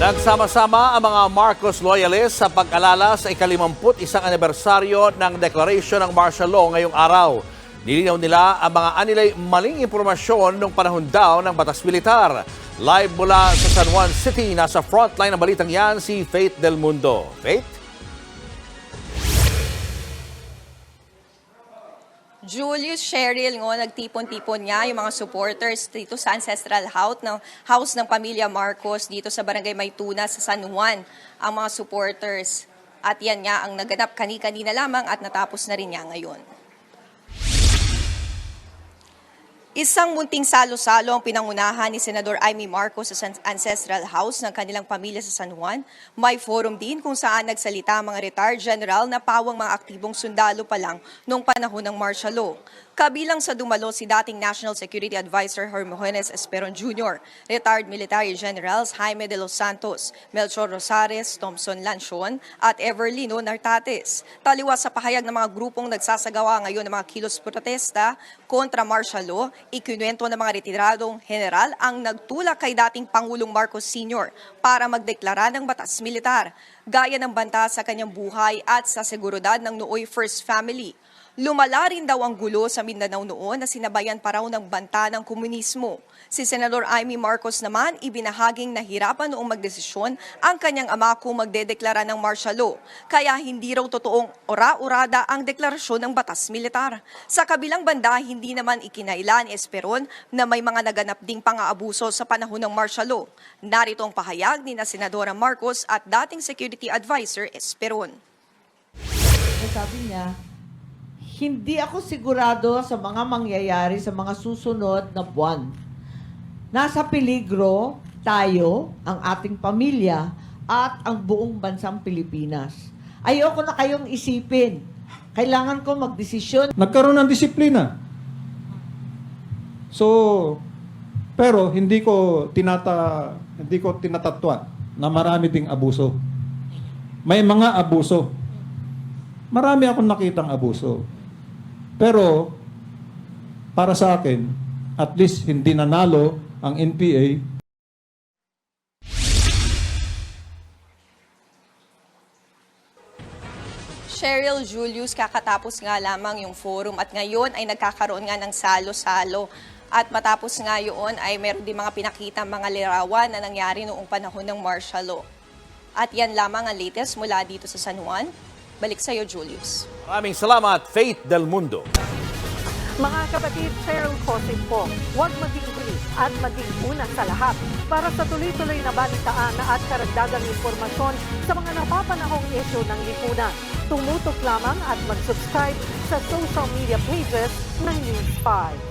Nagsama-sama ang mga Marcos loyalists sa pag-alala sa ikalimamput isang anibersaryo ng Declaration ng Martial Law ngayong araw. Nilinaw nila ang mga anilay maling impormasyon nung panahon daw ng batas militar. Live mula sa San Juan City, nasa frontline ng balitang yan si Faith Del Mundo. Faith? Julius Cheryl ngo nagtipon-tipon nga yung mga supporters dito sa ancestral house ng house ng pamilya Marcos dito sa Barangay Maytuna sa San Juan ang mga supporters at yan nga ang naganap kani-kanina lamang at natapos na rin nga ngayon. Isang munting salo-salo ang pinangunahan ni Senador Amy Marcos sa Ancestral House ng kanilang pamilya sa San Juan. May forum din kung saan nagsalita ang mga retired general na pawang mga aktibong sundalo pa lang noong panahon ng martial law. Kabilang sa dumalo si dating National Security Advisor Hermogenes Esperon Jr., retired military generals Jaime de los Santos, Melchor Rosares, Thompson Lanchon at Everlino Nartates. Taliwas sa pahayag ng mga grupong nagsasagawa ngayon ng mga kilos protesta kontra martial law, ikinuwento ng mga retiradong general ang nagtulak kay dating Pangulong Marcos Sr. para magdeklara ng batas militar, gaya ng banta sa kanyang buhay at sa seguridad ng Nooy First Family. Lumala rin daw ang gulo sa Mindanao noon na sinabayan pa raw ng banta ng komunismo. Si Senador Amy Marcos naman ibinahaging nahirapan noong magdesisyon ang kanyang ama kung magdedeklara ng martial law. Kaya hindi raw totoong ora-urada ang deklarasyon ng batas militar. Sa kabilang banda, hindi naman ikinailan Esperon na may mga naganap ding pang-aabuso sa panahon ng martial law. Narito ang pahayag ni na Senadora Marcos at dating Security Advisor Esperon. Sabi niya, hindi ako sigurado sa mga mangyayari sa mga susunod na buwan. Nasa peligro tayo, ang ating pamilya, at ang buong bansang Pilipinas. Ayoko na kayong isipin. Kailangan ko magdesisyon. nagkaroon ng disiplina. So, pero hindi ko tinata hindi ko tinatatwa na marami ding abuso. May mga abuso. Marami akong nakitang abuso. Pero para sa akin, at least hindi nanalo ang NPA Cheryl Julius, kakatapos nga lamang yung forum at ngayon ay nagkakaroon nga ng salo-salo. At matapos nga yun ay meron din mga pinakita mga larawan na nangyari noong panahon ng martial law. At yan lamang ang latest mula dito sa San Juan. Balik sa'yo, Julius. Maraming salamat, Faith Del Mundo. Mga kapatid, Cheryl Cosin po, huwag maging huli at maging una sa lahat para sa tuloy-tuloy na balitaan at karagdagang impormasyon sa mga napapanahong isyu ng lipunan. Tumutok lamang at mag-subscribe sa social media pages ng News 5.